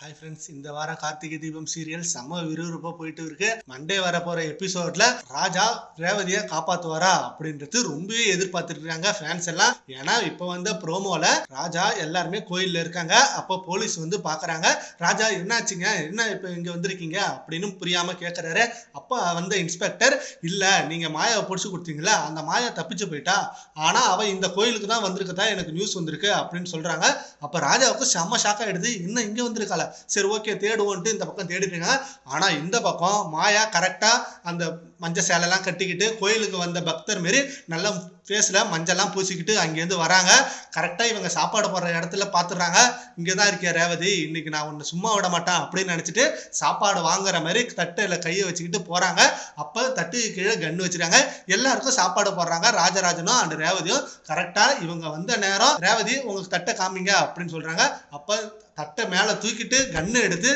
Hi friends இந்த வாரம் Karthigai Deepam serial செம்ம விறுவிறுப்பா போயிட்டு இருக்கு. மண்டே வர போற எபிசோட்ல ராஜா ரேவதியை காப்பாத்துவாரா அப்படின்றது ரொம்பவே எதிர்பார்த்துட்டு இருக்காங்க ஃபேன்ஸ் எல்லாம். ஏன்னா இப்போ வந்த ப்ரோமோல ராஜா எல்லாருமே கோயில்ல இருக்காங்க. அப்போ போலீஸ் வந்து பாக்குறாங்க. ராஜா என்னாச்சுங்க? என்ன இப்போ இங்க வந்திருக்கீங்க? அப்படின்னு புரியாம கேட்கிறாரு அப்போ வந்த இன்ஸ்பெக்டர் இல்ல நீங்க மாயாவை பிடிச்சி கொடுத்தீங்களா அந்த மாயா தப்பிச்சு போயிட்டா? ஆனா அவ இந்த கோயிலுக்கு தான் வந்திருக்கதா எனக்கு நியூஸ் வந்திருக்கு அப்படின்னு சொல்றாங்க. அப்ப ராஜாவுக்கு செம்ம ஷாக் ஆயிடுது. இன்னும் இங்க வந்திருக்காள? சரி ஓகே தேடுவோன்ட்டு இந்த பக்கம் தேடிட்டு இருக்காங்க. ஆனா இந்த பக்கம் மாயா கரெக்டா அந்த மஞ்சள் சேலைலாம் கட்டிக்கிட்டு கோயிலுக்கு வந்த பக்தர் மாரி நல்ல ஃபேஸில் மஞ்சள்லாம் பூசிக்கிட்டு அங்கேருந்து வராங்க. கரெக்டாக இவங்க சாப்பாடு போடுற இடத்துல பார்த்துட்றாங்க இங்கே தான் இருக்கியா ரேவதி இன்னைக்கு நான் ஒன்று சும்மா விட மாட்டேன் அப்படின்னு நினச்சிட்டு சாப்பாடு வாங்குற மாதிரி தட்டில் கையை வச்சுக்கிட்டு போகிறாங்க அப்போ தட்டு கீழே கன்று வச்சிருக்காங்க. எல்லாருக்கும் சாப்பாடு போடுறாங்க. ராஜராஜனும் அண்ட் ரேவதியும். கரெக்டாக இவங்க வந்த நேரம் ரேவதி உங்களுக்கு தட்டை காமிங்க அப்படின்னு சொல்கிறாங்க அப்போ தட்டை மேலே தூக்கிட்டு கன்று எடுத்து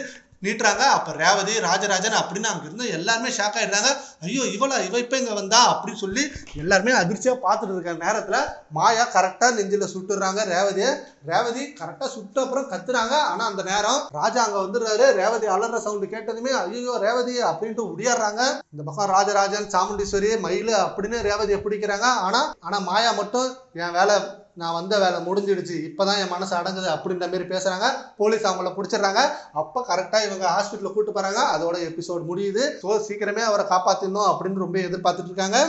நீட்டுறாங்க. அப்போ ரேவதி ராஜராஜன் அப்படின்னு அங்கே இருந்து எல்லாருமே ஷாக் ஆகிடுறாங்க ஐயோ இவளா இவ இப்போ இங்கே வந்தா? அப்படின்னு சொல்லி எல்லாருமே அதிர்ச்சியாக பார்த்துட்டு இருக்க நேரத்தில் மாயா கரெக்டாக நெஞ்சில் சுட்டுறாங்க ரேவதியை. ரேவதி கரெக்டாக சுட்ட அப்புறம் கத்துறாங்க. ஆனால் அந்த நேரம் ராஜா அங்கே வந்துடுறாரு. ரேவதி அலற சவுண்ட் கேட்டதுமே ஐயோ ரேவதி அப்படின்ட்டு உடையாடுறாங்க. இந்த பக்கம் ராஜராஜன் சாமுண்டீஸ்வரி மயில் அப்படின்னு ரேவதியை பிடிக்கிறாங்க. ஆனால் ஆனால் மாயா மட்டும் என் வேலை நான் வந்த வேலை முடிஞ்சிடுச்சு. இப்போதான் என் மனசு அடங்குது அப்படின்ற மாதிரி பேசுறாங்க. போலீஸ் அவங்கள பிடிச்சிடுறாங்க. அப்போ கரெக்டாக இவங்க ஹாஸ்பிட்டலில் கூட்டு போறாங்க. அதோட எபிசோட் முடியுது. ஸோ சீக்கிரமே அவரை காப்பாற்றினோம் அப்படின்னு ரொம்ப எதிர்பார்த்துட்டு இருக்காங்க.